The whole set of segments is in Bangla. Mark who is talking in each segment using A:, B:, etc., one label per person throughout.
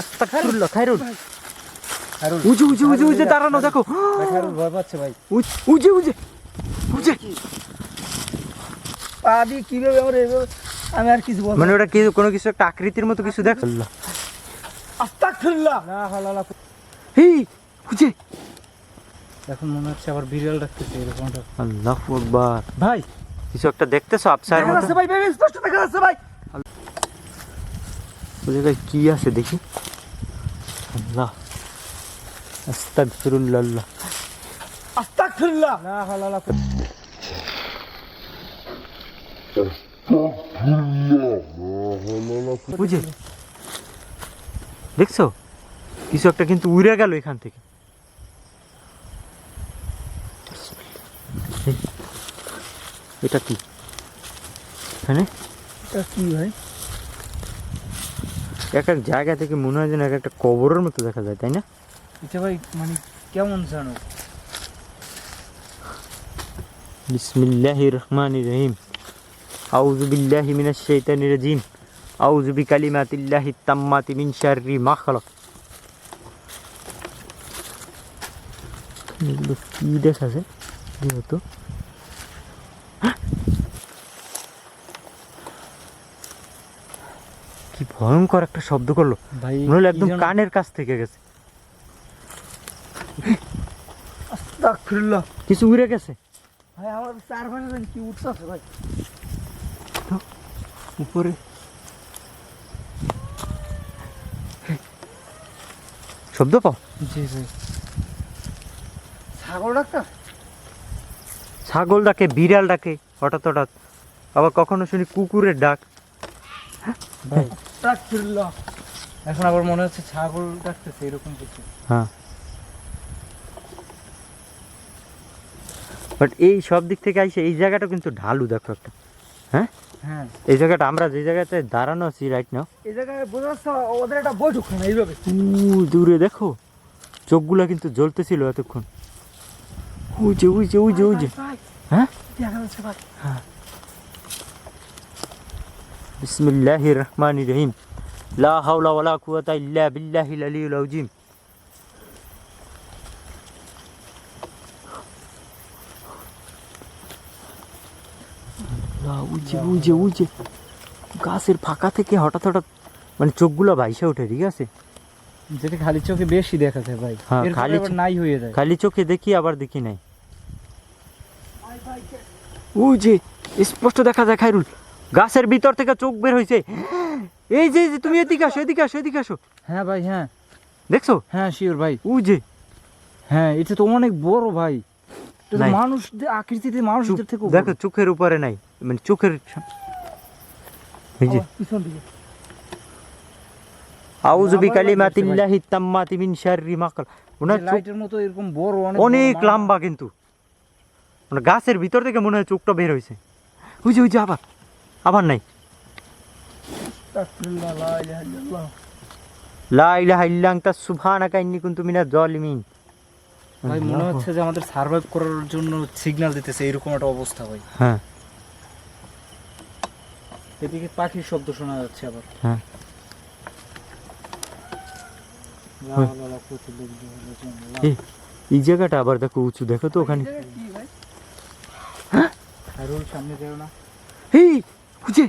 A: আস্তাগফিরুল্লাহ খায়রুল
B: খায়রুল
A: উজে উজে উজে উজে দাঁড়ানো দেখো।
B: খায়রুল ভয় পাচ্ছে ভাই।
A: উজ- উজে উজে
B: পা দিয়ে কীভাবে আমার এভাবে আমি আর কিছু বলব
A: মানে ওটা কি কোনো কিছু একটা আকৃতির মতো কিছু দেখ? আল্লাহ
B: আস্তাগফিরুল্লাহ। লা
A: এই উজে।
B: এখন মনে হচ্ছে আবার বিড়াল রাখতেছে এরকম
A: আল্লাহু আকবার।
B: ভাই।
A: কিছু একটা দেখতেছো আফসার
B: দেখা
A: মতো?
B: যাচ্ছে ভাই ভাই ভাই, স্পষ্ট দেখা যাচ্ছে ভাই।
A: ওই জায়গায় কি আছে দেখি। আল্লাহ আস্তাগফিরুল্লাহ।
B: আস্তাগফিরুল্লাহ। লা হাওলা
A: বুঝে দেখছ? কিছু একটা কিন্তু উড়ে গেল এখান থেকে। এটা কি? এখানে?
B: এটা কি ভাই?
A: এক এক জায়গা থেকে মনে হয় যেন এক একটা কবরের মতো দেখা যায় তাই না?
B: এটা ভাই মানে কেমন জানো
A: বিসমিল্লাহির রহমানির রহিম আউযু বিল্লাহি মিনাশ শাইতানির রাজিম আউযু বিকালিমাতিল্লাহি তাম্মাতি মিন শাররি মা খালাক। এগুলো কি দেখা যায় যেহেতু ভয়ঙ্কর একটা শব্দ করল।
B: ভাই
A: মনে হলো একদম কানের কাছ থেকে গেছে। কিছু উড়ে গেছে।
B: ভাই আমার চারপাশে কি উঠতেছে ভাই।
A: উপরে। শব্দ পাও?
B: জি ভাই। ছাগল ডাক্তার?
A: ছাগল ডাকে বিড়াল ডাকে হঠাৎ হঠাৎ। আবার কখনো শুনি কুকুরের ডাক।
B: এখন আবার মনে হচ্ছে ছাগল ডাকতেছে এরকম কিছু।
A: হ্যাঁ। বাট এই সব দিক থেকে আইসে এই জায়গাটা কিন্তু ঢালু দেখো একটা। হ্যাঁ?
B: হ্যাঁ।
A: এই জায়গাটা আমরা যে জায়গাতে দাঁড়ানো আছি রাইট নাও
B: এই জায়গায় বোঝা যাচ্ছে ওদের একটা বৈঠক না এইভাবে।
A: দূরে দেখো। চোখগুলা কিন্তু জ্বলতেছিল এতক্ষণ। উই যে উই যে উই যে উই যে। হ্যাঁ?
B: দেখা যাচ্ছে ভাই।
A: বিসমিল্লাহির রহমানির রহিম লা হাওলা ওয়ালা কুওয়াতা ইল্লা বিল্লাহিল আলিয়্যিল আযীম আল্লাহ, উজে উজে উজে গাছের ফাঁকা থেকে হঠাৎ হঠাৎ মানে চোখগুলো ভাইসে ওঠে ঠিক আছে?
B: যেটা খালি চোখে বেশি দেখা যায় ভাই।
A: হ্যাঁ,
B: এরপরে
A: খালি
B: আবার
A: চোখ-
B: নাই হয়ে যায়।
A: খালি চোখে দেখি আবার দেখি নাই। ওই যে স্পষ্ট দেখা যায় খাইরুল গাছের ভিতর থেকে চোখ বের হয়েছে এই যে তুমি এদিকে আসো এদিকে আসো এদিকে আসো।
B: হ্যাঁ ভাই হ্যাঁ।
A: দেখছ?
B: হ্যাঁ শিওর ভাই।
A: ওই যে।
B: হ্যাঁ এটা তো অনেক বড় ভাই। মানুষ আকৃতিতে থেকে
A: দেখো চোখের উপরে নাই। মানে চোখের এই যে। আউযু বিকালিমাতিল্লাহি তাম্মাতি মিন শাররি মা খালাক। ওনার
B: লাইটের মতো এরকম বড় অনেক
A: অনেক লম্বা কিন্তু। মানে গাছের ভিতর থেকে মনে হয় চোখটা বের হয়েছে ওই যে ওই যে আবার। আবার নাই।
B: লা ইলাহা ইল্লাল্লাহ।
A: লা ইলাহা ইল্লা আনতা সুবহানাকা ইন্নী কুনতু মিনাজ জালিমিন
B: ভাই মনে হচ্ছে যে আমাদের সার্ভাইভ করার জন্য সিগন্যাল দিতেছে এরকম একটা অবস্থা ভাই।
A: হ্যাঁ।
B: এদিকে পাখির শব্দ শোনা যাচ্ছে আবার।
A: হ্যাঁ।
B: বিল্লাহ।
A: এই জায়গাটা আবার দেখো উঁচু দেখো তো ওখানে।
B: খায়রুল সামনে যেও না।
A: এই খুঁজে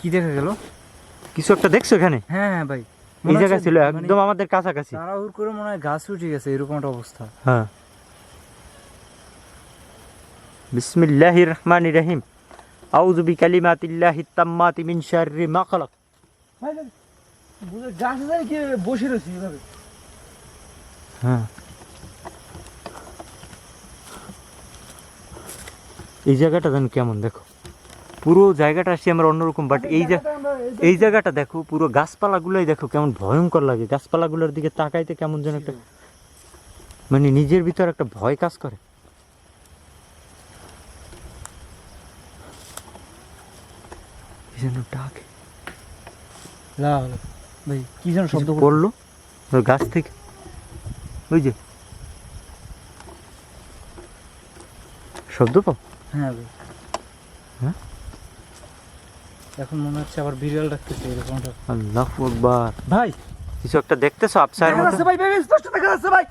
B: কি দেখা গেল?
A: কিছু একটা দেখছ এখানে?
B: হ্যাঁ হ্যাঁ ভাই।
A: এই জায়গা ছিল একদম আমাদের কাছাকাছি।
B: তাড়াহুড় করে মনে হয় গাছ উঠে গেছে এরকম একটা অবস্থা।
A: হ্যাঁ। বিসমিল্লাহির রহমানির রহিম। আউযু তাম্মাতি মিন শাররি মা খালাক।
B: গাছে যাই কি বসে রয়েছে এভাবে।
A: হ্যাঁ। এই জায়গাটা জানো কেমন দেখো। পুরো জায়গাটা আসি আমরা অন্যরকম বাট এই জায়গা এই জায়গাটা দেখো পুরো গাছপালাগুলোই দেখো কেমন ভয়ঙ্কর লাগে। গাছপালাগুলোর দিকে তাকাইতে কেমন যেন একটা মানে নিজের ভিতর একটা ভয় কাজ করে। কি যেন ডাকে।
B: লা ভাই কি যেন শব্দ করল
A: গাছ থেকে। ওই যে। শব্দ পাও?
B: হ্যাঁ ভাই
A: হ্যাঁ?
B: এখন মনে হচ্ছে আবার বিড়াল ডাকতেছে এরকমটা
A: আল্লাহ আকবার।
B: ভাই!
A: কিছু একটা দেখতেছো আপসায়ের
B: দেখা
A: মতো?
B: যাচ্ছে ভাই ভাই স্পষ্ট দেখা যাচ্ছে ভাই!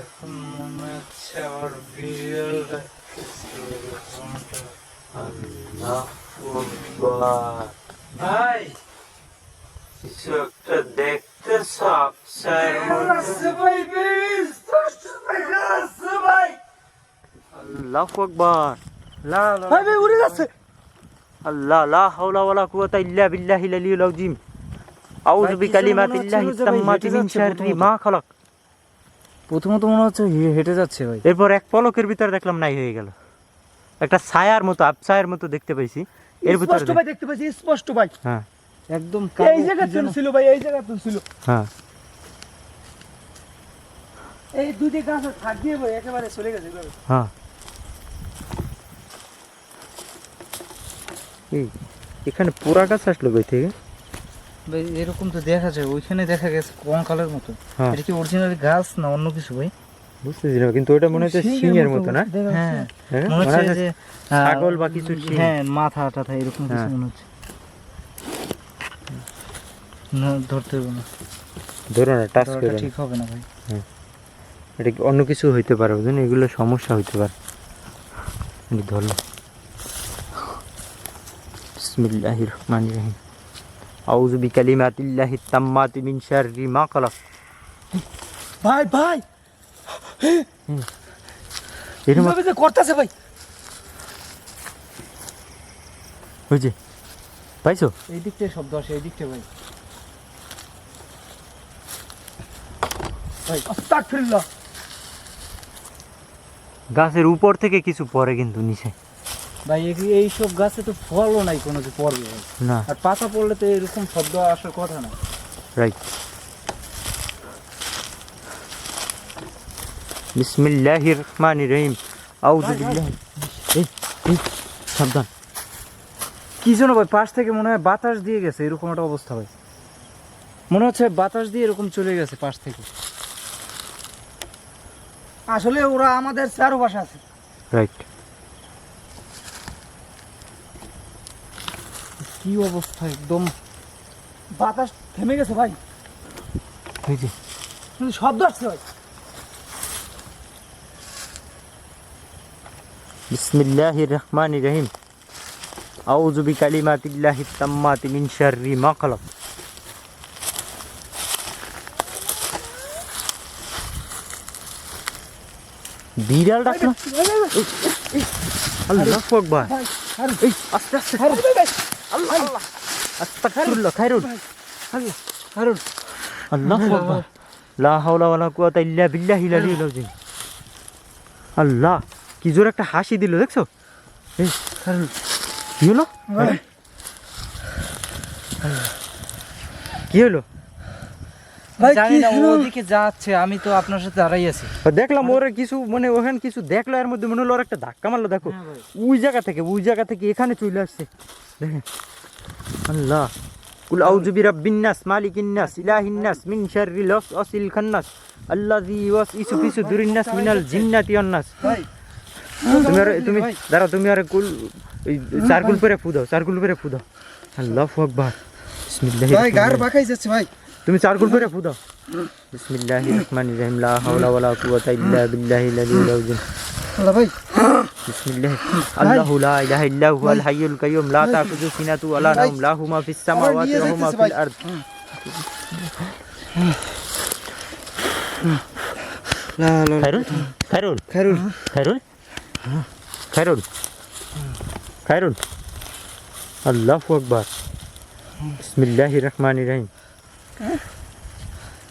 B: এখন মনে হচ্ছে আবার বিড়াল ডাকতেছে
A: আল্লাহ আকবার।
B: ভাই!
A: কিছু একটা দেখতেছো
B: দেখা ভাই স্পষ্ট দেখা যাচ্ছে ভাই!
A: আল্লাহ আকবার। লা লা
B: ভাই ভাই উড়ে যাচ্ছে।
A: আল্লাহ লা হাওলা ওয়ালা কুওয়াতা ইল্লা বিল্লাহিল আলিয়্যিল আযীম। আউযু
B: ভাই, কি
A: বিকালিমাতিল্লাহি
B: যেন হচ্ছিল যে ভাই
A: তাম্মাতি মিন শাররি
B: প্রথমত।
A: মা খালাক।
B: প্রথমত। মনে হচ্ছে হেঁটে যাচ্ছে ভাই।
A: এরপর এক পলকের ভিতরে দেখলাম নাই হয়ে গেল। একটা ছায়ার মতো আপছায়ার মতো দেখতে পাইছি। এর ভিতরে
C: স্পষ্ট ভাই দেখতে পাচ্ছি স্পষ্ট ভাই।
A: হ্যাঁ।
B: একদম
C: এই জায়গা ছিল ভাই এই জায়গা ছিল।
A: হ্যাঁ।
C: এই দুটি গাছ থাক দিয়ে ভাই একেবারে চলে গেছে
A: হ্যাঁ। এই এখানে পোড়া গাছ আসলো কই থেকে?
B: ভাই এরকম তো দেখা যায় ওইখানে দেখা গেছে কঙ্কালের মতো।
A: হ্যাঁ।
B: এটা কি অরিজিনাল গাছ না অন্য কিছু ভাই?
A: বুঝতেছি না কিন্তু ওটা মনে হচ্ছে
C: সিংহের
A: সিংহের মতো না?
B: হ্যাঁ
A: হ্যাঁ?
B: মনে হচ্ছে যে
A: ছাগল বা কিছু
B: হ্যাঁ মাথা টাথা এরকম কিছু
A: হ্যাঁ।
B: মনে হচ্ছে। না ধরতে হবে না।
A: ধরো না টাচ করে
B: ঠিক হবে না ভাই।
A: এটা কি অন্য কিছু হইতে পারে বুঝলেন এগুলো সমস্যা হইতে পারে। আমি ধরলাম বিসমিল্লাহির রহমানির রহিম আউযু বিকালিমাতিল্লাহি তাম্মাতি মিন শাররি মা খালাক
C: ভাই ভাই
A: এরকম
C: যে করতেছে ভাই?
A: হয়েছে পাইছো?
B: এই দিকটায় শব্দ আসে এই দিকটা ভাই
C: আস্তাগফিরুল্লাহ।
A: গাছের উপর থেকে কিছু পড়ে কিন্তু নিচে।
B: ভাই এই- এইসব গাছে তো ফলও নাই কোনো যে পড়বে।
A: না।
B: আর পাতা পড়লে তো এরকম শব্দ আসার কথা না।
A: রাইট বিসমিল্লাহির রহমানির রহিম আউযু বিল্লাহি। এই এই সাবধান।
B: কি যেন ভাই পাশ থেকে মনে হয় বাতাস দিয়ে গেছে এরকম একটা অবস্থা ভাই। মনে হচ্ছে বাতাস দিয়ে এরকম চলে গেছে পাশ থেকে।
C: আসলে ওরা আমাদের চারপাশে আছে।
A: রাইট
B: কি অবস্থা একদম
C: বাতাস থেমে গেছে ভাই কিন্তু শব্দ আসছে ভাই
A: বিসমিল্লাহির রহমানির রহিম আউযু বিকালিমাতিল্লাহি তাম্মাতি মিন শাররি মা খালাক বিড়াল ডাকলো আল্লাহু আকবার এই আস্তে আস্তে আল্লাহ। আস্তাগফিরুল্লাহ খায়রুল
C: আল্লাহ
B: কারণ
A: আল্লাহু। আকবার। লা হাওলা ওয়ালা কুওয়াতা ইল্লা বিল্লাহিল আলিয়্যিল আযীম। আল্লাহ কি জোর একটা হাসি দিল দেখছ? এই কি হলো? কি হলো?
B: জানি না ওদিকে যাচ্ছে আমি তো আপনার সাথে দাঁড়াই আছি।
A: দেখলাম ওর কিছু মানে ওখানে কিছু দেখল এর মধ্যে মনে হলো ওর একটা ধাক্কা মারলো দেখো।
B: হ্যাঁ
A: ওই জায়গা থেকে ওই জায়গা থেকে এখানে চলে আসছে। দেখেন। আল্লাহ। কুল আউযু বিরাব্বিন নাস মালিকিন নাস ইলাহিন নাস মিন শাররিল খান্নাস আল্লাযী ওয়াসওয়াসু ফি সুদুরিন নাস মিনাল জিন্নাতি ওয়ান নাস।
C: ভাই।
A: তুমি আর তুমি দাঁড়াও তুমি আর কুল চারকুল পরে ফুদাও চারকুল পরে ফুদাও। আল্লাহু আকবার।
C: ভাই গার বাকাই যাচ্ছে ভাই।
A: তুমি চারকুল করে ফুদাও বিসমিল্লাহির রহমানির রহিম লা হাওলা ওয়ালা কুওয়াতা ইল্লা বিল্লাহিল আলিয়্যিল আযীম
C: আল্লাহ ভাই
A: বিসমিল্লাহ আল্লাহু লা ইলাহা ইল্লা হুয়াল হাইয়ুল কাইয়ুম লা তাখুযু সিনাতু ওয়ালা নাওম লাহু মা ফিস সামাওয়াতি ওয়া মা ফিল আরদ
C: লা লা
A: খায়রুল খায়রুল
C: খায়রুল
A: খায়রুল খায়রুল খায়রুল আল্লাহু আকবার বিসমিল্লাহির রহমানির রহিম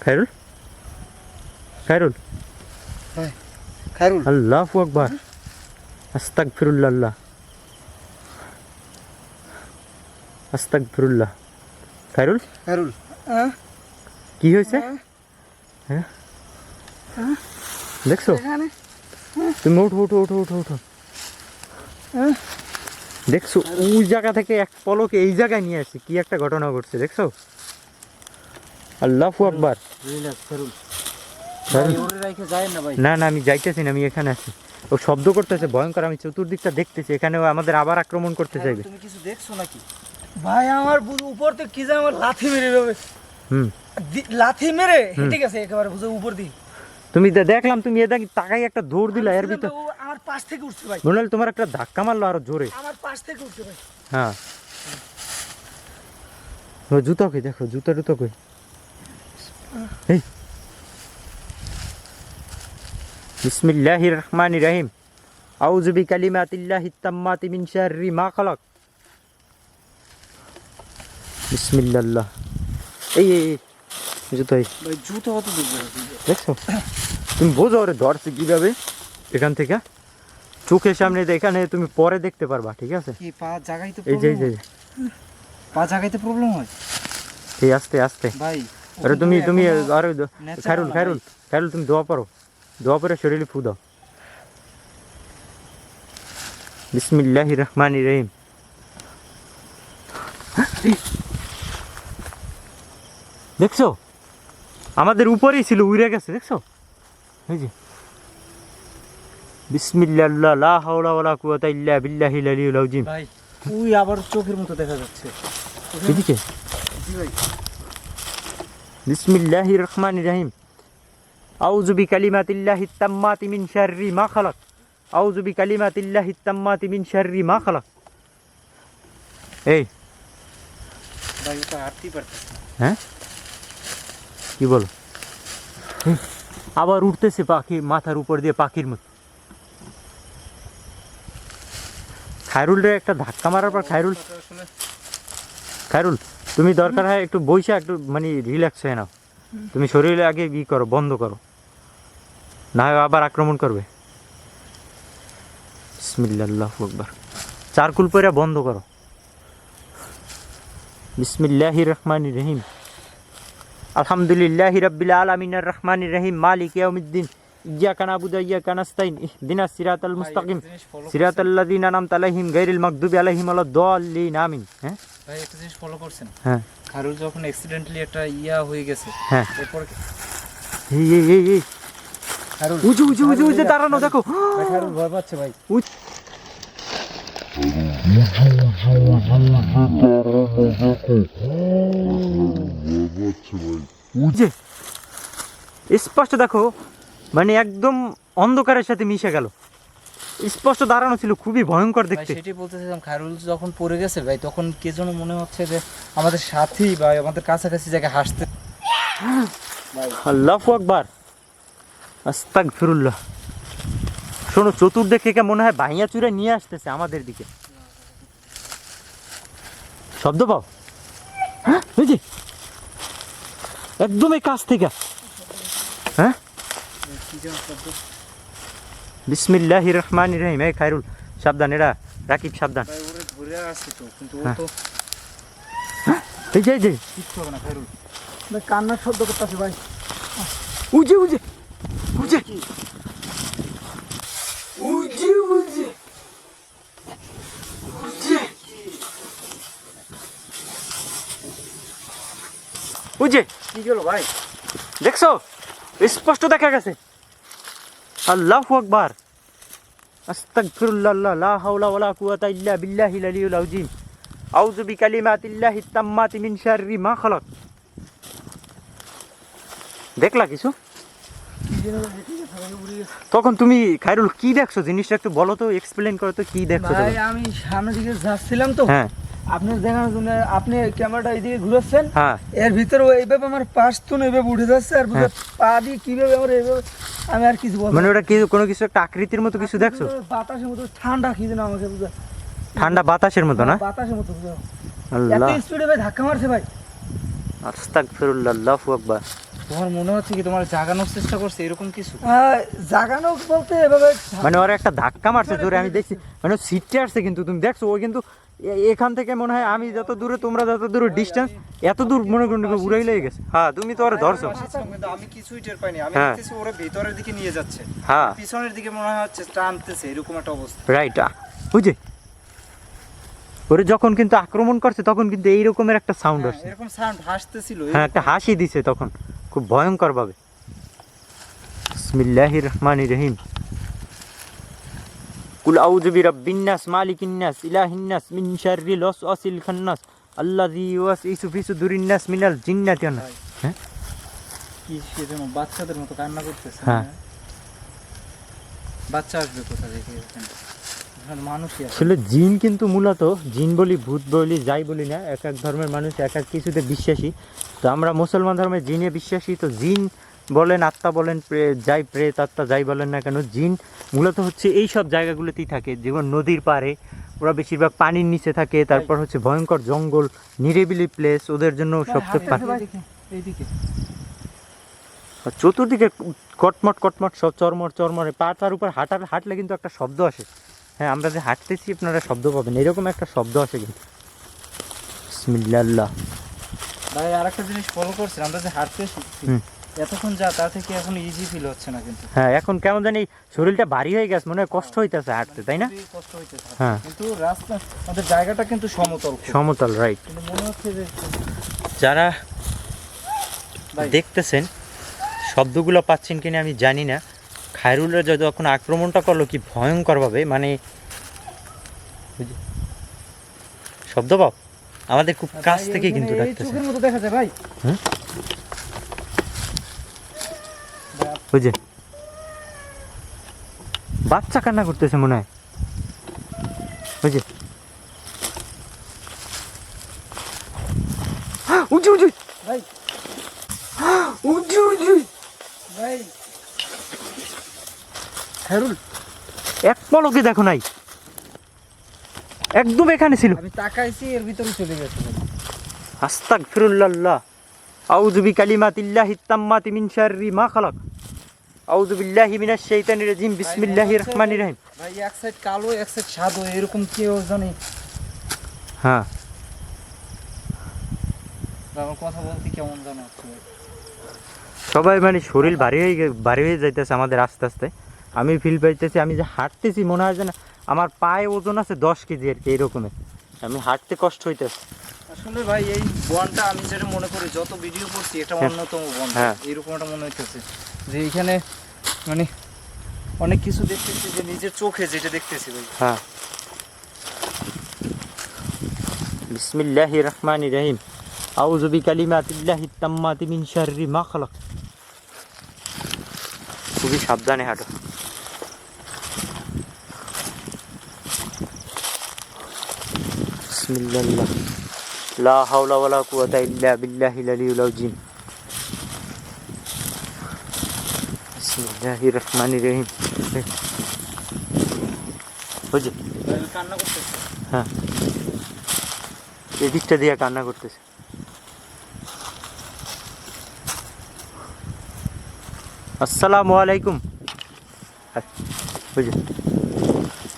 A: খায়রুল খায়রুল
C: খায়রুল
A: আল্লাহু আকবার আস্তাগফিরুল্লাহ আস্তাগফিরুল্লাহ খায়রুল
C: খায়রুল
A: কি হয়েছে হ্যাঁ দেখছ। তুমি উঠো উঠো উঠো উঠো উঠো। দেখছ ওই জায়গা থেকে এক পলকে এই জায়গায় নিয়ে আসছে। কি একটা ঘটনা ঘটছে দেখছ? আল্লাহু আকবার।
B: না
A: না আমি যাইতেছি না আমি এখানে আছি। ও শব্দ করতেছে ভয়ঙ্কর আমি চতুর্দিকটা দেখতেছি এখানে আমাদের আবার আক্রমণ করতে চাইবে
B: তুমি কিছু দেখছ নাকি?
C: ভাই আমার উপর থেকে কি জানি আমার লাথি মেরে দেবে
A: হুম।
C: লাথি মেরে হেঁটে গেছে একেবারে বুঝে উপর দিয়ে।
A: তুমি দেখলাম তুমি এদা তাকাই একটা দৌড় দিলা এর ভিতর
C: আমার পাশ থেকে উঠছে ভাই।
A: মনে তোমার একটা ধাক্কা মারলো আরও জোরে।
C: আমার পাশ থেকে উঠছে ভাই।
A: হ্যাঁ। জুতো কই দেখো জুতো টুতো কই? এই। বিসমিল্লাহির রহমানির রহিম আউযু বিকালিমাতিল্লাহিত তাম্মাতি মিন শাররি মা খালাক। বিসমিল্লাহ এই এই জুতো
B: ভাই জুতো কত
A: দেখছ? তুমি বোঝো ওরে ধরছে কীভাবে? এখান থেকে। চোখের সামনে এখানে তুমি পরে দেখতে পারবা ঠিক আছে?
B: কি পা জাগাইতে
A: এই যে এই যে
B: পা জাগাইতে প্রবলেম হয়?
A: এই আস্তে আস্তে।
B: ভাই
A: আরে তুমি
B: natural
A: খাইরুল
B: না
A: খাইরুল খাইরুল তুমি দোয়া পড়ো দোয়া পরে শরীরে ফু দাও। বিসমিল্লাহির রহমানির রহিম। দেখছ? আমাদের উপরেই ছিল উড়ে গেছে দেখছ? এই যে। বিসমিল্লাহ লা হাওলা ওয়ালা কুওয়াতা ইল্লা বিল্লাহিল আলিয়্যিল আযীম।
B: ভাই উই আবার চোখের মতো দেখা যাচ্ছে।
A: এদিকে?
B: জি ভাই।
A: বিসমিল্লাহির রহমানির রহিম আউযু বিকালিমাতিল্লাহিত তাম্মাতি মিন শাররি মা খালাক। আউযু বিকালিমাতিল্লাহিত তাম্মাতি মিন শাররি মা খালাক। এই। হ্যাঁ? কি বলো? আবার উঠতেছে পাখি মাথার উপর দিয়ে পাখির মতো। খায়রুল রে একটা ধাক্কা মারার পর খায়রুল খায়রুল তুমি দরকার হয় একটু বইসা একটু মানে রিল্যাক্স হয়ে নাও। তুমি শরীরে আগে ই করো বন্ধ করো। না হয় আবার আক্রমণ করবে। বিসমিল্লাহ আকবার। চারকুল পরে বন্ধ করো। বিসমিল্লাহির রহমানির রহিম। আলহামদুলিল্লাহ রাব্বিল আলামিনের রহমানির রহিম। মালিক ইয়াউমিদ্দিন। ইয়াকা নাবুদু ওয়া ইয়াকা নাস্তাইন। ইহদিনাস সিরাতাল মুস্তাকিম।
B: একটা জিনিস follow.
A: সিরাতাল
B: করছেন?
A: লাযিনা আনআমতা আলাইহিম গায়রিল মাগদুবি আলাইহিম ওয়ালাদ-দাল্লিন আমিন। হ্যাঁ?
B: ভাই একটা জিনিস ফলো করছেন?
A: হ্যাঁ।
B: যখন অ্যাক্সিডেন্টালি একটা ইয়া হয়ে গেছে
A: হ্যাঁ।
B: এরপর
A: এই এই এই উঁচু উঁচু উঁচু উঁচু দাঁড়ানো দেখো।
B: ভয় পাচ্ছে ভাই।
A: স্পষ্ট দেখো মানে একদম অন্ধকারের সাথে মিশে গেল। স্পষ্ট দাঁড়ানো ছিল খুবই ভয়ঙ্কর দেখতে।
B: সেটাই বলতেছিলাম খারুল যখন পড়ে গেছে ভাই তখন কে যেন মনে হচ্ছে যে আমাদের সাথী বা আমাদের কাছাকাছি জায়গায় হাসতে
A: আল্লাহ আকবার। আস্তাক ফিরুল্লাহ শোনো চতুর্দিক থেকে মনে হয় ভাইয়া চুরে নিয়ে আসতেছে আমাদের দিকে। শব্দ পাও? হ্যাঁ ওই একদমই কাছ থেকে। হ্যাঁ?
B: কি
A: বিসমিল্লাহ রহমান রহিম এই খায়রুল সাবধান এরা রাকিব সাবধান।
B: ভাই ওরে ধরে আসছে তো কিন্তু ও
A: হ্যাঁ।
B: তো
A: এই যে এই যে।
C: কান্নার শব্দ করতেছে ভাই।
A: উজে উজে উজে
C: উজে উজে
A: উজে
B: কি গেল ভাই?
A: দেখছ? স্পষ্ট দেখা গেছে। আল্লাহু আকবার। আস্তাগফিরুল্লাহ লা হাওলা ওয়ালা কুওয়াতা ইল্লা বিল্লাহিল আলিয়্যিল আযীম। আউযু বিকালিমাতিল্লাহিত তাম্মাতি মিন শাররি মা খালাক। দেখলা কিছু? তখন তুমি খায়রুল কি দেখছ? জিনিসটা একটু বলো তো এক্সপ্লেন করো তো কি দেখছ
C: ভাই আমি সামনের দিকে যাচ্ছিলাম তো।
A: হ্যাঁ।
C: আপনার দেখানোর জন্য আপনি ক্যামেরাটা এইদিকে ঘুরাচ্ছেন?
A: হ্যাঁ।
C: এর ভিতরে এইভাবে আমার পাশ তো এইভাবে উঠে যাচ্ছে আর
A: হ্যাঁ।
C: পা দিয়ে কীভাবে আমার এইভাবে আমি আর কিছু বলব
A: মানে ওটা কি কোনো কিছু একটা আকৃতির মতো কিছু দেখছ?
C: বাতাসের মতো ঠান্ডা কি যেন আমাকে বুঝা
A: ঠান্ডা বাতাসের মতো না?
C: বাতাসের মতো বুঝা এত স্পিডে ভাই ধাক্কা মারছে ভাই।
A: আস্তাগফিরুল্লাহ আল্লাহু আকবার।
B: তোমার মনে হচ্ছে কি তোমার জাগানোর চেষ্টা করছে এরকম কিছু?
C: জাগানো বলতে এভাবে
A: মানে ওরা একটা ধাক্কা মারছে জোরে আমি দেখছি। মানে সিটে আসছে কিন্তু তুমি দেখছ ও কিন্তু এখান থেকে মনে হয় আমি যত দূরে তোমরা যত দূরে ডিস্টেন্স এত দূর মনে করি উড়াই লেগে গেছে। হ্যাঁ তুমি তো ওরা ধরছো।
B: কিন্তু আমি কিছুই টের পাইনি। আমি
A: হ্যাঁ।
B: দেখতেছি ওরা ভিতরের দিকে নিয়ে যাচ্ছে।
A: হ্যাঁ।
B: পিছনের দিকে মনে হচ্ছে টানতেছে এরকম একটা অবস্থা।
A: রাইট বুঝে ওরে যখন কিন্তু আক্রমণ করছে তখন কিন্তু এই রকমের একটা সাউন্ড
B: হ্যাঁ,
A: আসছে।
B: এরকম সাউন্ড হাসতেছিল
A: হ্যাঁ একটা হাসি দিছে তখন। খুব ভয়ঙ্কর ভাবে বিসমিল্লাহির রহমানির রহিম। কুল আউযু বিরাব্বিন নাস মালিকিন নাস ইলাহিন নাস মিন শাররিল ওয়াসওয়াসিল খান্নাস আল্লাযী ফি মিনাল জিন্নাতি ওয়ান। হ্যাঁ?
B: কি বাচ্চাদের মতো কান্না করতেছে
A: হ্যাঁ।
B: হ্যাঁ। বাচ্চা আসবে কোথা থেকে মানুষই
A: আসলে জিন কিন্তু মূলত জিন বলি ভূত বলি যাই বলি না এক এক ধর্মের মানুষ এক এক কিছুতে বিশ্বাসী। তো আমরা মুসলমান ধর্মে জিনে বিশ্বাসী তো জিন বলেন আত্মা বলেন প্রে- যাই প্রেত আত্মা যাই বলেন না কেন জিন মূলত হচ্ছে এই সব জায়গাগুলোতেই থাকে। যেমন নদীর পাড়ে ওরা বেশিরভাগ পানির নিচে থাকে তারপর হচ্ছে ভয়ঙ্কর জঙ্গল নিরিবিলি প্লেস ওদের জন্য সবচেয়ে
B: এইদিকে, এইদিকে
A: চতুর্দিকে কটমট কটমট সব চরমর চরমরে পা তার উপর হাঁটার হাঁটলে কিন্তু একটা শব্দ আসে। হ্যাঁ আমরা যে হাঁটতেছি আপনারা শব্দ পাবেন এরকম একটা শব্দ আসে কিন্তু। বিসমিল্লাহ।
B: ভাই আর একটা জিনিস ফলো করছেন আমরা যে
A: হাঁটতেছি।
B: এতক্ষণ যা তা থেকে এখন ইজি ফিল হচ্ছে না কিন্তু।
A: হ্যাঁ এখন কেমন জানি শরীরটা ভারী হয়ে গেছে মনে হয় কষ্ট হইতেছে হাঁটতে তাই না?
B: কষ্ট হইতেছে
A: হ্যাঁ।
B: কিন্তু রাস্তা আমাদের জায়গাটা কিন্তু সমতল
A: সমতল রাইট
B: কিন্তু মনে হচ্ছে যে
A: যারা দেখতেছেন শব্দগুলো পাচ্ছেন কিনা আমি জানি না। খায়রুলরা যখন আক্রমণটা করল কি ভয়ঙ্করভাবে মানে শব্দ পাও? আমাদের খুব কাছ থেকে কিন্তু
B: এই
A: ডাকতেছে।
B: দেখা যায় ভাই।
A: হুম?
B: ভাই,
A: ওই যে। বাচ্চা কান্না করতেছে মনে হয়। ওই যে। উঁচু উঁচু।
B: ভাই।
A: উঁচু উঁচু।
B: ভাই। খায়রুল
A: এক পলকে দেখো নাই। একদম এখানে ছিল।
B: আমি তাকাইছি এর ভিতরে চলে গেছে।
A: আস্তাগফিরুল্লাহ। আউযু বিকালিমাতিল্লাহি তাম্মাতি মিন শাররি মা খালাক। আউযু বিল্লাহি মিনাশ শাইতানির রাজিম বিসমিল্লাহির রহমানির রহিম।
B: ভাই এক সাইড কালো এক সাইড সাদা এরকম কেউ জানি?
A: হ্যাঁ।
B: আমার কথা বলতে কেমন জানা
A: সবাই মানে শরীর ভারী হয়ে ভারী হয়ে যাইতেছে আমাদের আস্তে আস্তে। আমি ফিল পাইতেছি আমি যে হাঁটতেছি মনে হয় যে না আমার পায়ে ওজন আছে দশ কেজি আর কি এইরকমের আমি হাঁটতে কষ্ট হইতেছে।
B: আসলে ভাই এই বনটা আমি যেটা মনে করি যত ভিডিও করছি এটা
A: হ্যাঁ।
B: অন্যতম বন।
A: হ্যাঁ।
B: এইরকম একটা মনে হইতেছে। যে এখানে মানে অনেক কিছু দেখতেছি যে নিজের চোখে যেটা দেখতেছি ভাই।
A: হ্যাঁ। বিসমিল্লাহির রহমানির রহিম আউযু বিকালিমাতিল্লাহি তাম্মাতি মিন শাররি মা খালাক। খুবই সাবধানে হাঁটো। বিসমিল্লাহ। লা হাওলা ওয়ালা কুওয়াতা ইল্লা বিল্লাহিল আলিয়্যিল আযীম। বিসমিল্লাহির রহমানির রহিম। ওই যে
B: কান্না করতেছে
A: হ্যাঁ। এদিকটা দিয়ে কান্না করতেছে। আসসালামু আলাইকুম। আচ্ছা, বুঝে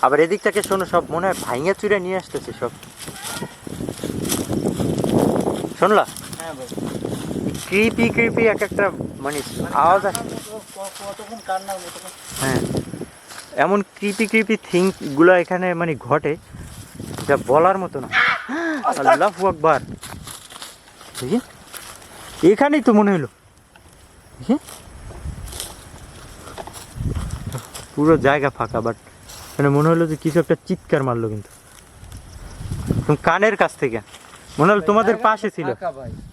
A: আবার এদিক থেকে শোনো সব মনে হয় ভাইয়া চুরে নিয়ে আসতেছে সব। শুনলা?
B: হ্যাঁ ভাই।
A: কৃপি কৃপি এক একটা মানে আওয়াজ আসে হ্যাঁ। এমন কৃপি কৃপি থিঙ্কগুলো এখানে মানে ঘটে যা বলার মতো না। আল্লাহ আকবার। দেখি। এখানেই তো মনে হলো দেখি। পুরো জায়গা ফাঁকা বাট মানে মনে হলো যে কিছু একটা চিৎকার মারলো কিন্তু। কানের কাছ থেকে। মনে হলো তোমাদের পাশে ছিল।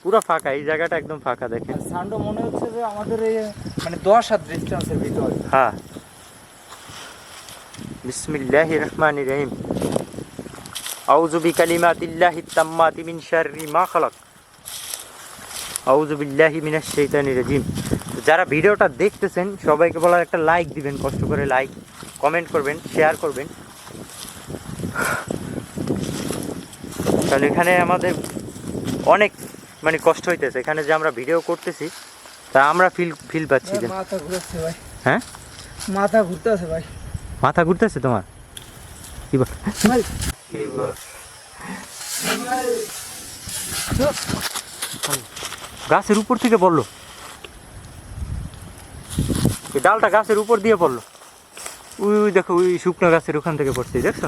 A: পুরো ফাঁকা এই জায়গাটা একদম ফাঁকা
B: আর সান্ডো মনে হচ্ছে যে আমাদের এই মানে দশ হাত ডিস্টেন্সের ভিতরে।
A: হ্যাঁ। বিসমিল্লাহি রহমানির রহিম। আউযু বিকালিমাতিল্লাহি তাম্মাতি মিন শাররি মা খালাক। আউযু বিল্লাহি মিনাশ শাইতানির রাজিম। তো যারা ভিডিওটা দেখতেছেন সবাইকে বলার একটা লাইক দিবেন কষ্ট করে লাইক কমেন্ট করবেন শেয়ার করবেন। কারণ এখানে আমাদের অনেক মানে কষ্ট হইতেছে। এখানে যে আমরা ভিডিও করতেছি তা আমরা ফিল ফিল পাচ্ছি যে
B: মাথা ঘুরছে ভাই।
A: হ্যাঁ?
B: মাথা ঘুরতেছে ভাই।
A: মাথা ঘুরতেছে তোমার? কি বল গাছের উপর থেকে পড়ল। ডালটা গাছের উপর দিয়ে পড়ল। উই উই দেখো ওই শুকনো গাছের ওখান থেকে পড়ছে দেখছ?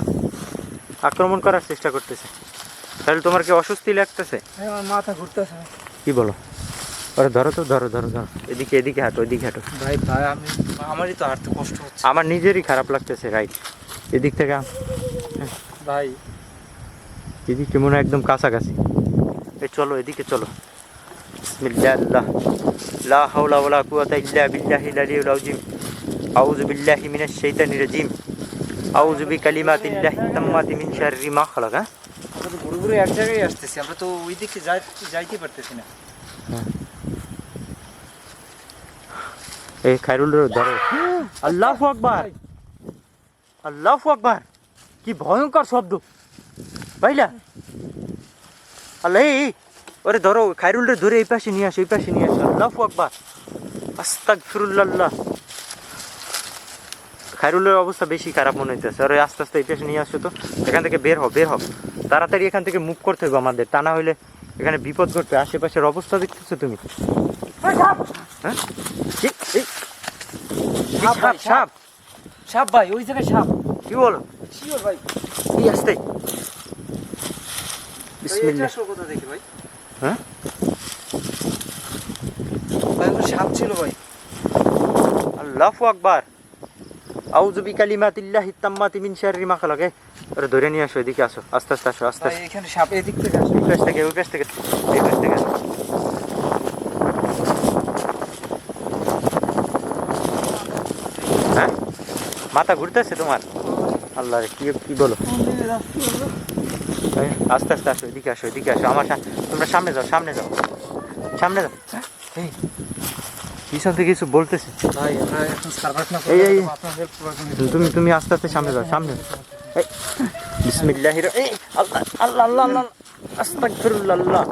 A: আক্রমণ করার চেষ্টা করতেছে। তাহলে তোমার কি অস্বস্তি লাগতেছে?
B: আমার মাথা ঘুরতেছে।
A: কি বলো? ওরে ধরো তো ধরো ধরো ধরো। এদিকে এদিকে হাঁটো এদিকে হাঁটো।
B: ভাই ভাই আমি আমারই তো হাঁটতে কষ্ট হচ্ছে।
A: আমার নিজেরই খারাপ লাগতেছে রাইট এদিক থেকে
B: ভাই।
A: এদিকে মনে হয় একদম কাছাকাছি। এই চলো এদিকে চলো। বিসমিল্লাহ। লা হাওলা ওয়ালা কুওয়াতা ইল্লা বিল্লাহিল আলিয়্যিল আযীম। আউযু বিল্লাহি মিনাশ শাইতানির রাজীম। আউযু বিকালিমাতিল্লাহি তাম্মাতি মিন শাররি মা খালাক হ্যাঁ?
B: আমরা ঘুরে ঘুরে এক জায়গায় আসতেছি আমরা তো ওই দিকে যাইতে পারতেছি না।
A: এই খাইরুল ধরো। আল্লাহু আকবার! আল্লাহু আকবার! কি ভয়ঙ্কর শব্দ! ভাইলা আল্লাহ এই, ওরে ধরো খাইরুল রে ধরে এই পাশে নিয়ে আসো এই পাশে নিয়ে আসো। আল্লাহু আকবার! আস্তাগফিরুল্লাহ। খাইরুলের অবস্থা বেশি খারাপ মনে হইতেছে। আরে আস্তে আস্তে এই পাশে নিয়ে আসছো তো। এখান থেকে বের হও বের হও। তাড়াতাড়ি এখান থেকে মুভ করতে হবে আমাদের। তা না হলে এখানে বিপদ ঘটবে। আশেপাশের অবস্থা দেখতেছো তুমি? হ্যাঁ?
B: সাপ
A: সাপ সাপ!
B: ভাই ওই জায়গায় সাপ।
A: কি বলো?
B: শিওর ভাই।
A: এই আসতে বিসমিল্লাহ।
B: বিসমিল্লাহ কোথা থেকে ভাই।
A: হ্যাঁ?
B: সাপ ছিল ভাই।
A: আল্লাহু আকবার। আউযু বিকালিমাতিল্লাহি তাম্মাতি মিন শাররি মা খালাক। ওরে ধরে নিয়ে আসো এদিকে আসো। আস্তে আস্তে আসো আস্তে আস্তে
B: এখানে সাপ এদিক থেকে আসে।
A: এই পাশ থেকে ওই পাশ থেকে এই পাশ থেকে। আসো। হ্যাঁ? মাথা ঘুরতেছে তোমার? আল্লাহ রে, কি কি বলো? আস্তে আস্তে আসো এদিকে আসো এদিকে আসো। আমার তোমরা সামনে যাও সামনে যাও। সামনে যাও হ্যাঁ? পিছন থেকে কিছু বলতেছে? তুমি তুমি আস্তে আস্তে সামনে যাও সামনে আল্লাহ আল্লাহ আল্লাহ আস্তাগফিরুল্লাহ।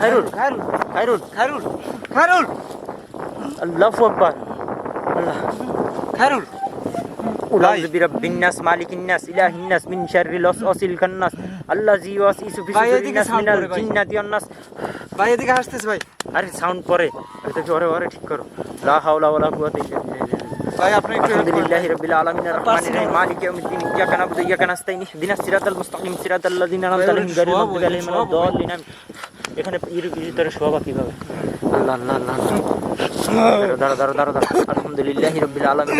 A: খায়রুল
B: খায়রুল
A: খায়রুল
B: খায়রুল। খায়রুল
A: আকবার।
B: খায়রুল। এদিকে আসতেছে ভাই।
A: আরে সাউন্ড পরে। তো ওরে ওরে ঠিক করো। লা হাওলা ওয়ালা কুওয়াতা ইল্লা বিল্লাহ।
B: ভাই আপনি একটু।
A: আলহামদুলিল্লাহি রাব্বিল আলামিন আর রহমানির রহিম মালিকি ইয়াউমিদ্দিন ইয়্যাকা না'বুদু ওয়া ইয়্যাকা নাস্তাইন ইহদিনাস সিরাতাল মুস্তাকিম সিরাতাল লাযিনা আন'আমতা আলাইহিম গায়রিল মাগদুবি আলাইহিম ওয়ালাদ-দাল্লিন এখানে ইর ভিতরে শোভা কীভাবে আল্লাহ আল্লাহ আল্লাহ। দাঁড়া দাঁড়া দাঁড়া দাঁড়া আলহামদুলিল্লাহি রাব্বিল আলামিন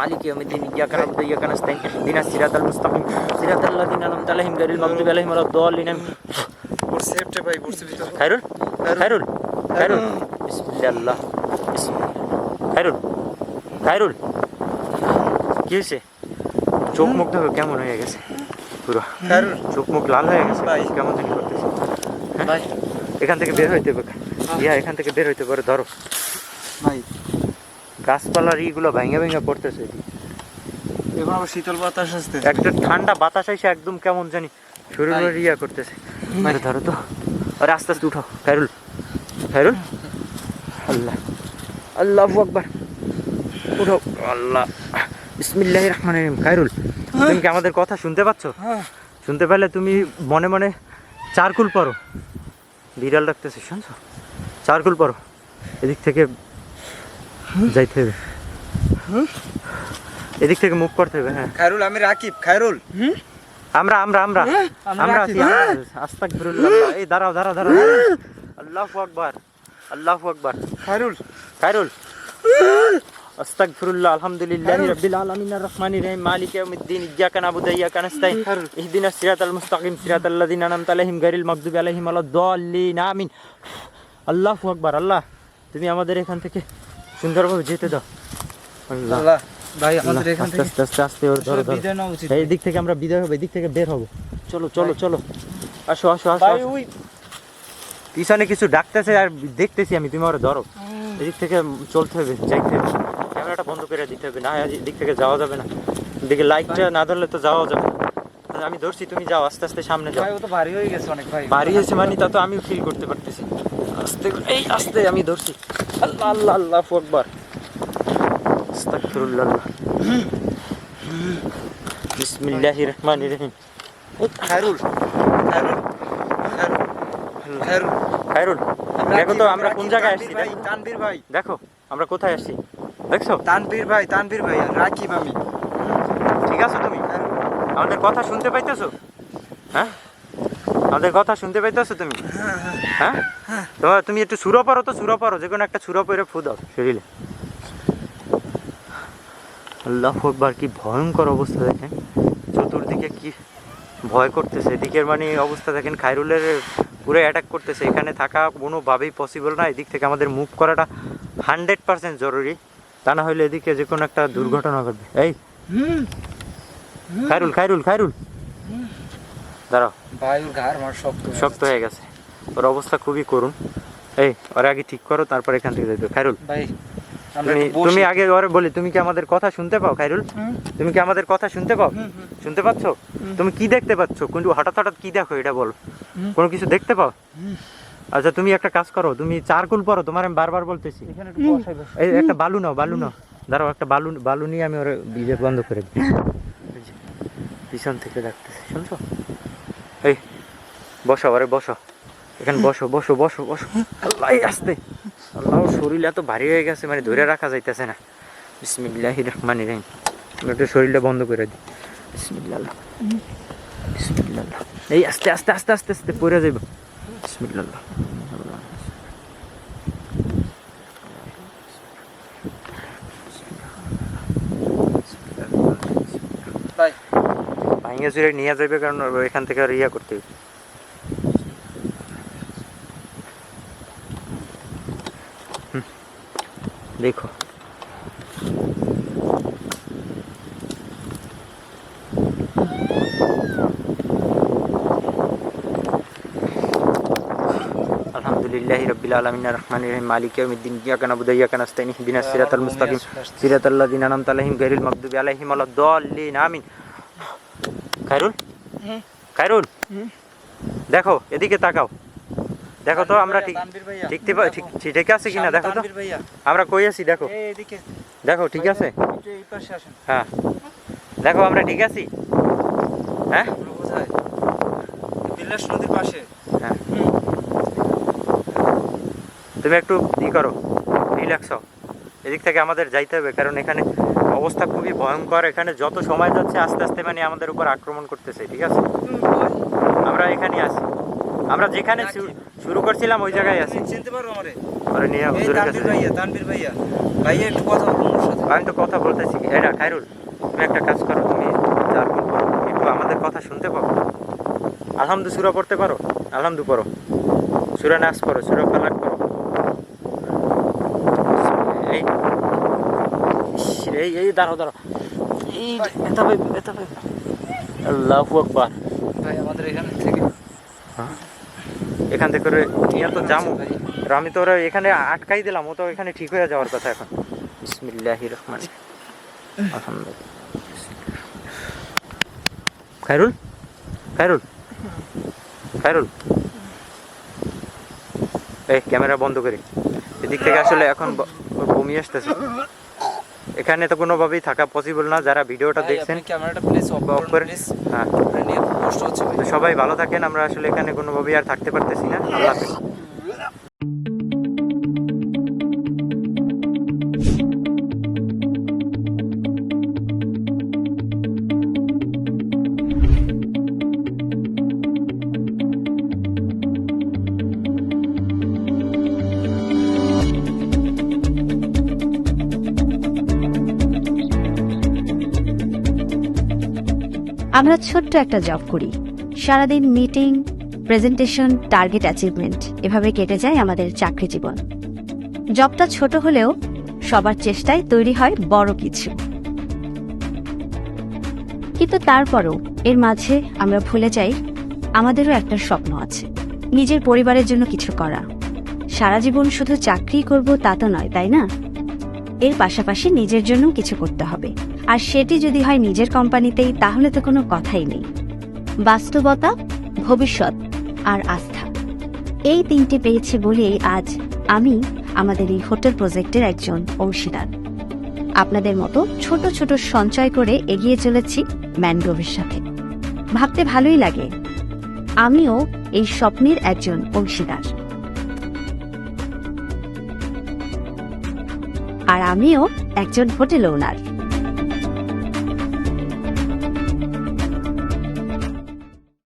A: মালিকি ইয়াউমিদ্দিন ইয়্যাকা না'বুদু ওয়া ইয়্যাকা নাস্তাইন ইহদিনাস সিরাতাল মুস্তাকিম সিরাতাল লাযিনা আন'আমতা আলাইহিম গায়রিল মাগদুবি আলাইহিম ওয়ালাদ-দাল্লিন।
B: ওর সেফটে ভাই পড়ছে ভিতরে।
A: খায়রুল? খায়রুল? খায়রুল। বিসমিল্লাহ কি হয়েছে চোখ মুখ দেখো কেমন হয়ে গেছে। পুরো চোখ মুখ লাল হয়ে গেছে। কেমন জানি করতেছে।
B: ভাই।
A: এখান থেকে বের হইতে হবে। ইয়া এখান থেকে বের হইতে পারে ধরো।
B: ভাই।
A: গাছপালার ইগুলো ভেঙে ভেঙে পড়তেছে।
B: এখন আবার শীতল বাতাস আসতে
A: একটা ঠান্ডা বাতাস এসে একদম কেমন জানি শরীরের ইয়া করতেছে। ধরো তো। আরে আস্তে আস্তে উঠো খায়রুল খায়রুল। আল্লাহ। আল্লাহ আকবার। উঠাও আল্লাহ। বিসমিল্লাহ রহমান রহিম। খায়রুল তুমি কি আমাদের কথা শুনতে পাচ্ছ?
B: হ্যাঁ।
A: শুনতে পেলে তুমি মনে মনে চারকুল পড়ো। বিড়াল রাখতেছে শুনছো? চারকুল পড়ো। এদিক থেকে যাইতে হবে। এদিক থেকে মুভ করতে হবে হ্যাঁ।
B: খায়রুল আমি রাকিব। খায়রুল।
A: আমরা আমরা আমরা।
B: আমরা।
A: আছি। এই দাঁড়াও দাঁড়াও দাঁড়াও। আল্লাহু আকবার। আল্লাহু আকবার।
B: খায়রুল।
A: খায়রুল। আস্তাগফিরুল্লাহ আলহামদুলিল্লাহি রাব্বিল আলামিন আর রহমানির রহিম মালিক ইয়াউমিদ্দিন ইয়্যাকা না'বুদু ওয়া ইয়্যাকা নাস্তাইন ইহদিনাস সিরাতাল মুস্তাকিম সিরাতাল লাযিনা আন'আমতা আলাইহিম গায়রিল মাগদুবি আলাইহিম ওয়ালাদ-দাল্লিন আমিন। আল্লাহু আকবার আল্লাহ তুমি আমাদের এখান থেকে সুন্দরভাবে যেতে দাও। আল্লাহ।
B: আল্লাহ ভাই আমাদের এখান থেকে
A: আস্তে আস্তে আস্তে ওর ধরো ধরো।
B: বিদায় নেওয়া উচিত।
A: এই দিক থেকে আমরা বিদায় হব দিক থেকে বের হব। চলো চলো চলো। আসো আসো আসো
B: ভাই
A: পিছনে কিছু ডাকতেছে আর দেখতেছি আমি তুমি ওরা ধরো। এদিক থেকে চলতে হবে যাইতে হবে। ক্যামেরাটা বন্ধ করে দিতে হবে না এদিক থেকে যাওয়া যাবে না। এদিকে লাইটটা না ধরলে তো যাওয়া যাবে না। আমি ধরছি তুমি যাও আস্তে আস্তে সামনে যাও।
B: তো ভারী হয়ে গেছে অনেক ভাই।
A: বাড়ি এসে মানে তা তো আমি ফিল করতে পারতেছি আস্তে এই আস্তে আমি ধরছি। আল্লাহ আল্লাহ আল্লাহ আকবার। আস্তাগফিরুল্লাহ। বিসমিল্লাহির রহমানির রহিম।
B: খায়রুল খায়রুল খায়রুল খায়রুল।
A: খায়রুল দেখো তো আমরা কোন জায়গায় আসছি
B: ভাই তানবীর ভাই?
A: দেখো আমরা কোথায় আসছি? দেখছ?
B: তানবীর ভাই তানবীর ভাই রাকিব আমি।
A: ঠিক আছে তুমি? আমাদের কথা শুনতে পাইতেছো? হ্যাঁ? আমাদের কথা শুনতে পাইতেছো তুমি? হ্যাঁ? তোমার তুমি একটু সুরো পারো তো সুরো পারো যে কোনো একটা সুরো পরে ফু দাও শরীরে। আল্লাহ আকবার কি ভয়ঙ্কর অবস্থা দেখেন। চতুর্দিকে কি ভয় করতেছে। এদিকের মানে অবস্থা দেখেন খাইরুলের পুরো অ্যাটাক করতেছে। এখানে থাকা কোনোভাবেই পসিবল না। এদিক থেকে আমাদের মুভ করাটা হান্ড্রেড পার্সেন্ট জরুরি। তা না হলে এদিকে যে কোনো একটা দুর্ঘটনা ঘটবে। এই খাইরুল খাইরুল খাইরুল দাঁড়াও।
B: শক্ত হয়ে
A: শক্ত হয়ে গেছে। ওর অবস্থা খুবই করুন এই ওর আগে ঠিক করো তারপর এখান থেকে যাইবে খাইরুল
B: ভাই
A: তুমি তুমি আগে ওরে বলি তুমি কি আমাদের কথা শুনতে পাও খাইরুল? তুমি কি আমাদের কথা শুনতে পাও? শুনতে পাচ্ছ? তুমি কি দেখতে পাচ্ছ? কিন্তু হঠাৎ হঠাৎ কি দেখো এটা বলো। কোনো কিছু দেখতে পাও? আচ্ছা তুমি একটা কাজ করো তুমি চারকুল পরো তোমার আমি বারবার বলতেছি। এই একটা বালু নাও বালু নাও। দাঁড়াও একটা বালু বালু নিয়ে আমি ওর বিজে বন্ধ করে দিই। পিছন থেকে ডাকতেছি শুনছো? এই বসো ওরে বসো। এখানে বসো বসো বসো বসো। আল্লাহ আসতে আল্লাহ শরীর এত ভারী হয়ে গেছে মানে ধরে রাখা যাইতেছে না। বিসমিল্লাহ রহমান রহিম। একটু শরীরটা বন্ধ করে দিই। বিসমিল্লাহ। বিসমিল্লাহ। এই আস্তে আস্তে আস্তে আস্তে আস্তে পড়ে যাইব। বিসমিল্লাহ। চুরে নিয়ে যাবে কারণ এখান থেকে আর ইয়া করতে হবে। দেখো। আলহামদুলিল্লাহি রাব্বিল আলামিন আর রহমানির রহিম মালিক ইয়াউমিদ্দিন ইyyaka না'বুদু ইyyaka নাস্তাইন ইহদিনাস সিরাতাল মুস্তাকিম সিরাতাল লাযিনা আন'আমতা আলাইহিম গায়রিল মাগদুবি আলাইহিম ওয়ালাদ-দাল্লিন আমিন। খায়রুল?
B: হুম।
A: খায়রুল। দেখো এদিকে তাকাও। দেখো তো আমরা ঠিক ঠিক ঠিক ঠিক- আছে কিনা? দেখো তো। আমরা কই আছি? দেখো। দেখো ঠিক আছে। হ্যাঁ। দেখো আমরা ঠিক আছি। হ্যাঁ?
B: নদীর পাশে।
A: হ্যাঁ। তুমি একটু ই করো রিল্যাক্স হও। এদিক থেকে আমাদের যাইতে হবে কারণ এখানে অবস্থা খুবই ভয়ঙ্কর। এখানে যত সময় যাচ্ছে আস্তে আস্তে মানে আমাদের উপর আক্রমণ করতেছে ঠিক আছে? আমরা এখানে আছি। আমরা যেখানে শুরু করছিলাম ওই জায়গায় আছি।
B: চিনতে পারো আমারে?
A: ওরা নিয়ে
B: এই
A: হুজুরের কাছে।
B: ভাইয়া তানভীর ভাইয়া। ভাইয়া একটু কথা বলুন সাথে।
A: আমি তো কথা বলতেছি এটা খাইরুল তুমি একটা কাজ করো তুমি করো একটু আমাদের কথা শুনতে পাবো আলহামদু সুরা পড়তে পারো? আলহামদু পড়ো। সুরা নাচ করো সুরা ফালাক করো এই এই এই দাঁড়াও দাঁড়াও। এই এটা ভাই এটা ভাই। আল্লাহু আকবার।
B: ভাই আমাদের এখানে থেকে
A: এখান থেকে নিয়ে তো জামু আমি তো ওরা এখানে আটকাই দিলাম ও তো এখানে ঠিক হয়ে যাওয়ার কথা এখন। বিসমিল্লাহির রহমান। আলহামদুলিল্লাহ। খায়রুল? খায়রুল? খায়রুল? এই ক্যামেরা বন্ধ করি। এদিক থেকে আসলে এখন বমি আসতেছে। এখানে তো কোনোভাবেই থাকা পসিবল না যারা ভিডিওটা দেখছেন।
B: ক্যামেরাটা প্লিজ অফ
A: করে হ্যাঁ।
B: কষ্ট হচ্ছে
A: সবাই ভালো থাকেন আমরা আসলে এখানে কোনোভাবেই আর থাকতে পারতেছি না। আল্লাহ
D: আমরা ছোট্ট একটা জব করি। সারাদিন মিটিং প্রেজেন্টেশন টার্গেট অ্যাচিভমেন্ট এভাবে কেটে যায় আমাদের চাকরি জীবন। জবটা ছোট হলেও সবার চেষ্টায় তৈরি হয় বড় কিছু। কিন্তু তারপরও এর মাঝে আমরা ভুলে যাই, আমাদেরও একটা স্বপ্ন আছে, নিজের পরিবারের জন্য কিছু করা। সারা জীবন শুধু চাকরি করব তা তো নয়, তাই না? এর পাশাপাশি নিজের জন্য কিছু করতে হবে। আর সেটি যদি হয় নিজের কোম্পানিতেই, তাহলে তো কোনো কথাই নেই। বাস্তবতা, ভবিষ্যৎ আর আস্থা। এই তিনটে পেয়েছে বলেই আজ আমি আমাদের এই হোটেল প্রজেক্টের একজন অংশীদার। আপনাদের মতো ছোট ছোট সঞ্চয় করে এগিয়ে চলেছি ম্যানগ্রোভের সাথে। ভাবতে ভালোই লাগে। আমিও এই স্বপ্নের একজন অংশীদার। আর আমিও একজন হোটেল ওনার।